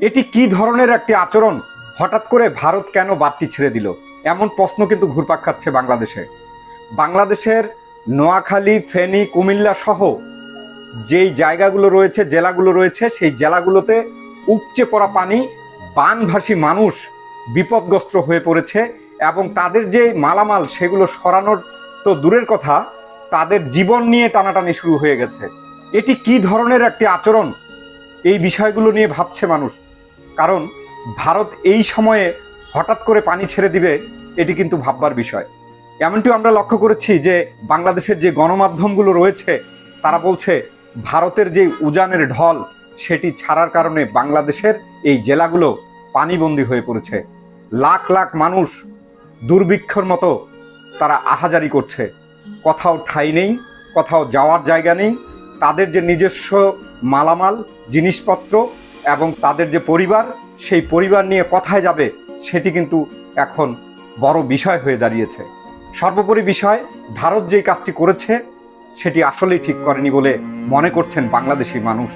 এটি কি ধরনের একটি আচরণ? হঠাৎ করে ভারত কেন বাড়তি ছেড়ে দিল? এমন প্রশ্ন কিন্তু ঘুরপাক খাচ্ছে বাংলাদেশে। বাংলাদেশের নোয়াখালী, ফেনী, কুমিল্লা সহ যেই জায়গাগুলো রয়েছে, জেলাগুলো রয়েছে, সেই জেলাগুলোতে উপচে পড়া পানি, বানভাসী মানুষ বিপদগ্রস্ত হয়ে পড়েছে এবং তাদের যে মালামাল, সেগুলো সরানোর তো দূরের কথা, তাদের জীবন নিয়ে টানাটানি শুরু হয়ে গেছে। এটি কি ধরনের একটি আচরণ? এই বিষয়গুলো নিয়ে ভাবছে মানুষ। কারণ ভারত এই সময়ে হঠাৎ করে পানি ছেড়ে দিবে, এটি কিন্তু ভাববার বিষয়। এমনটিও আমরা লক্ষ্য করেছি যে বাংলাদেশের যে গণমাধ্যমগুলো রয়েছে, তারা বলছে ভারতের যে উজানের ঢল, সেটি ছাড়ার কারণে বাংলাদেশের এই জেলাগুলো পানিবন্দী হয়ে পড়েছে। লাখ লাখ মানুষ দুর্ভিক্ষর মতো তারা আহাজারি করছে। কোথাও ঠাঁই নেই, কোথাও যাওয়ার জায়গা নেই তাদের যে নিজস্ব মালামাল, জিনিসপত্র এবং তাদের যে পরিবার, সেই পরিবার নিয়ে কথায় যাবে, সেটি কিন্তু এখন বড় বিষয় হয়ে দাঁড়িয়েছে। সর্বোপরি বিষয়, ভারত যেই কাজটি করেছে, সেটি আসলেই ঠিক করেনি বলে মনে করছেন বাংলাদেশি মানুষ।